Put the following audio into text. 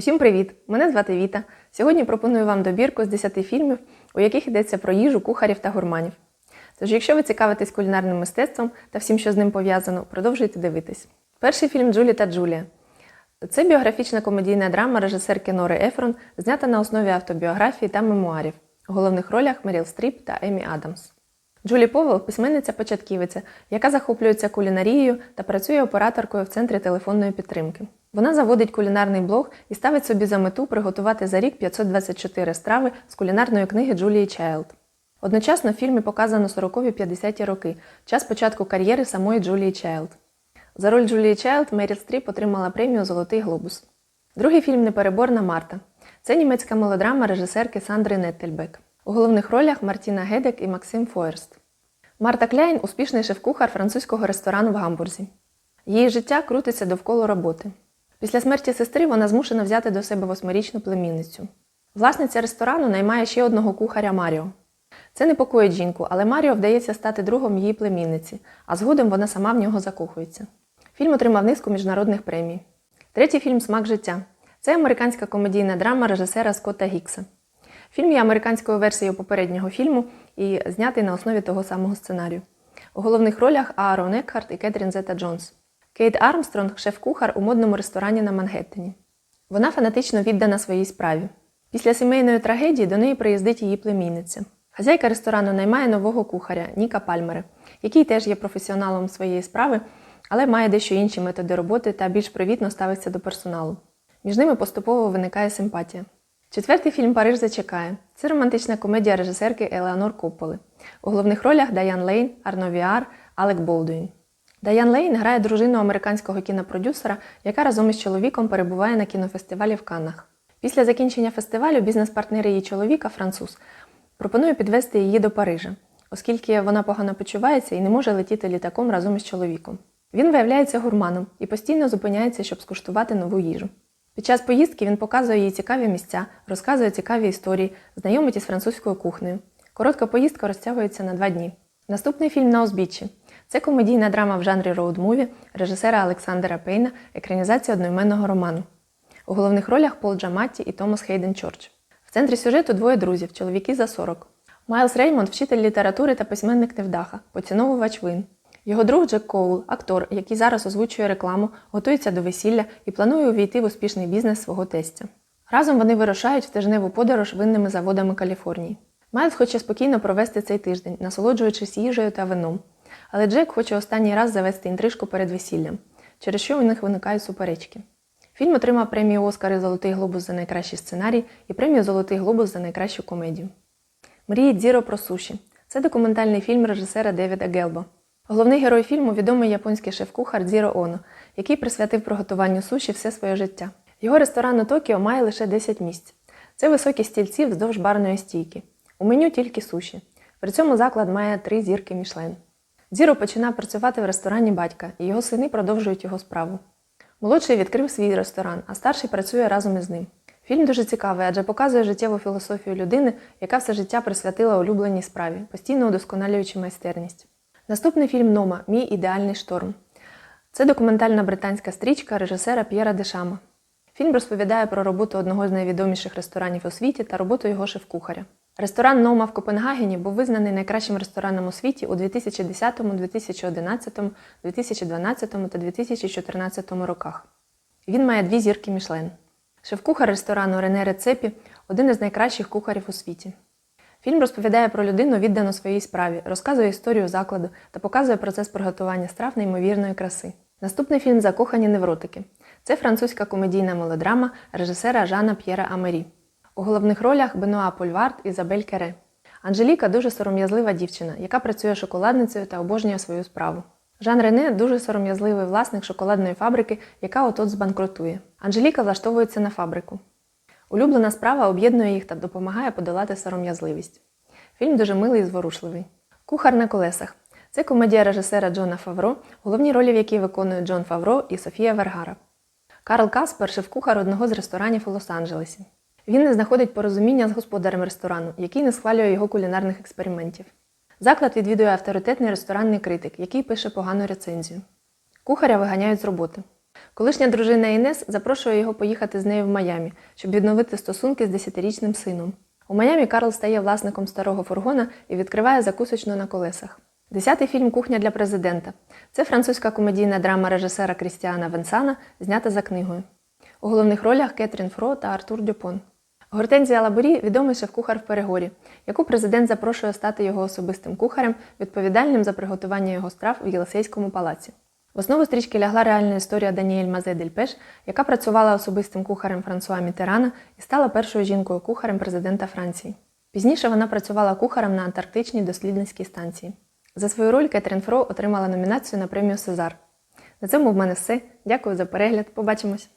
Усім привіт! Мене звати Віта. Сьогодні пропоную вам добірку з 10 фільмів, у яких йдеться про їжу, кухарів та гурманів. Тож, якщо ви цікавитесь кулінарним мистецтвом та всім, що з ним пов'язано, продовжуйте дивитись. Перший фільм Джулі та Джулія. Це біографічна комедійна драма режисерки Нори Ефрон, знята на основі автобіографії та мемуарів. У головних ролях Меріл Стріп та Емі Адамс. Джулі Повел письменниця-початківиця, яка захоплюється кулінарією та працює операторкою в центрі телефонної підтримки. Вона заводить кулінарний блог і ставить собі за мету приготувати за рік 524 страви з кулінарної книги Джулії Чайлд. Одночасно в фільмі показано 40-50-ті роки, час початку кар'єри самої Джулії Чайлд. За роль Джулії Чайлд Меріл Стріп отримала премію Золотий глобус. Другий фільм Непереборна Марта. Це німецька мелодрама режисерки Сандри Неттельбек. У головних ролях Мартіна Гедек і Максим Фоерст. Марта Кляйн успішний шеф-кухар французького ресторану в Гамбурзі. Її життя крутиться довкола роботи. Після смерті сестри вона змушена взяти до себе восьмирічну племінницю. Власниця ресторану наймає ще одного кухаря Маріо. Це непокоїть жінку, але Маріо вдається стати другом її племінниці, а згодом вона сама в нього закохується. Фільм отримав низку міжнародних премій. Третій фільм Смак життя. Це американська комедійна драма режисера Скотта Гікса. Фільм є американською версією попереднього фільму і знятий на основі того самого сценарію. У головних ролях Аарон Екхарт і Кетрін Зета Джонс. Кейт Армстронг шеф-кухар у модному ресторані на Мангеттені. Вона фанатично віддана своїй справі. Після сімейної трагедії до неї приїздить її племінниця. Хазяйка ресторану наймає нового кухаря Ніка Пальмера, який теж є професіоналом своєї справи, але має дещо інші методи роботи та більш привітно ставиться до персоналу. Між ними поступово виникає симпатія. Четвертий фільм Париж зачекає. Це романтична комедія режисерки Елеонор Копполи. У головних ролях Даян Лейн, Арно Віар, Алек Болдуін. Даян Лейн грає дружину американського кінопродюсера, яка разом із чоловіком перебуває на кінофестивалі в Каннах. Після закінчення фестивалю бізнес-партнер її чоловіка, француз, пропонує підвести її до Парижа, оскільки вона погано почувається і не може летіти літаком разом із чоловіком. Він виявляється гурманом і постійно зупиняється, щоб скуштувати нову їжу. Під час поїздки він показує їй цікаві місця, розказує цікаві історії, знайомить із французькою кухнею. Коротка поїздка розтягується на два дні. Наступний фільм на узбіччі. Це комедійна драма в жанрі роуд-муві режисера Олександра Пейна, екранізація одноіменного роману. У головних ролях Пол Джаматті і Томас Хейден Чорч. В центрі сюжету двоє друзів, чоловіки за 40. Майлз Реймонд вчитель літератури та письменник невдаха, поціновувач вин. Його друг Джек Коул, актор, який зараз озвучує рекламу, готується до весілля і планує увійти в успішний бізнес свого тестя. Разом вони вирушають в тижневу подорож винними заводами Каліфорнії. Майлз хоче спокійно провести цей тиждень, насолоджуючись їжею та вином. Але Джек хоче останній раз завести інтрижку перед весіллям, через що у них виникають суперечки. Фільм отримав премію Оскар і Золотий глобус за найкращий сценарій і премію Золотий глобус за найкращу комедію. Мрії Дзіро про суші. Це документальний фільм режисера Девіда Гелбо. Головний герой фільму відомий японський шеф-кухар Дзіро Оно, який присвятив приготуванню суші все своє життя. Його ресторан у Токіо має лише 10 місць. Це високі стільці вздовж барної стійки. У меню тільки суші. При цьому заклад має три зірки Мішлен. Дзіро починав працювати в ресторані батька, і його сини продовжують його справу. Молодший відкрив свій ресторан, а старший працює разом із ним. Фільм дуже цікавий, адже показує життєву філософію людини, яка все життя присвятила улюбленій справі, постійно удосконалюючи майстерність. Наступний фільм Нома Мій ідеальний шторм. Це документальна британська стрічка режисера П'єра Дешама. Фільм розповідає про роботу одного з найвідоміших ресторанів у світі та роботу його шеф-кухаря. Ресторан Нома в Копенгагені був визнаний найкращим рестораном у світі у 2010, 2011, 2012 та 2014 роках. Він має дві зірки Мішлен. Шеф-кухар ресторану Рене Рецепі один із найкращих кухарів у світі. Фільм розповідає про людину, віддану своїй справі, розказує історію закладу та показує процес приготування страв неймовірної краси. Наступний фільм Закохані невротики. Це французька комедійна мелодрама режисера Жана П'єра Амері. У головних ролях Бенуа Польвард і Забель Кере. Анжеліка дуже сором'язлива дівчина, яка працює шоколадницею та обожнює свою справу. Жан Рене дуже сором'язливий власник шоколадної фабрики, яка отот збанкрутує. Анжеліка влаштовується на фабрику. Улюблена справа об'єднує їх та допомагає подолати сором'язливість. Фільм дуже милий і зворушливий. Кухар на колесах. Це комедія режисера Джона Фавро, головні ролі в якій виконують Джон Фавро і Софія Вергара. Карл Каспер шеф-кухар одного з ресторанів у Лос-Анджелесі. Він не знаходить порозуміння з господарем ресторану, який не схвалює його кулінарних експериментів. Заклад відвідує авторитетний ресторанний критик, який пише погану рецензію. Кухаря виганяють з роботи. Колишня дружина Інес запрошує його поїхати з нею в Майамі, щоб відновити стосунки з 10-річним сином. У Майамі Карл стає власником старого фургона і відкриває закусочну на колесах. Десятий фільм Кухня для президента. Це французька комедійна драма режисера Крістіана Венсана, знята за книгою. У головних ролях Кетрін Фро та Артур Дюпон. Гортензія Лаборі відомий шеф-кухар в перегорі, яку президент запрошує стати його особистим кухарем, відповідальним за приготування його страв в Єлисейському палаці. В основу стрічки лягла реальна історія Даніель Мазе Дельпеш, яка працювала особистим кухарем Франсуа Мітерана і стала першою жінкою кухарем президента Франції. Пізніше вона працювала кухарем на Антарктичній дослідницькій станції. За свою роль Кетрін Фро отримала номінацію на премію Сезар. На цьому в мене все. Дякую за перегляд. Побачимось!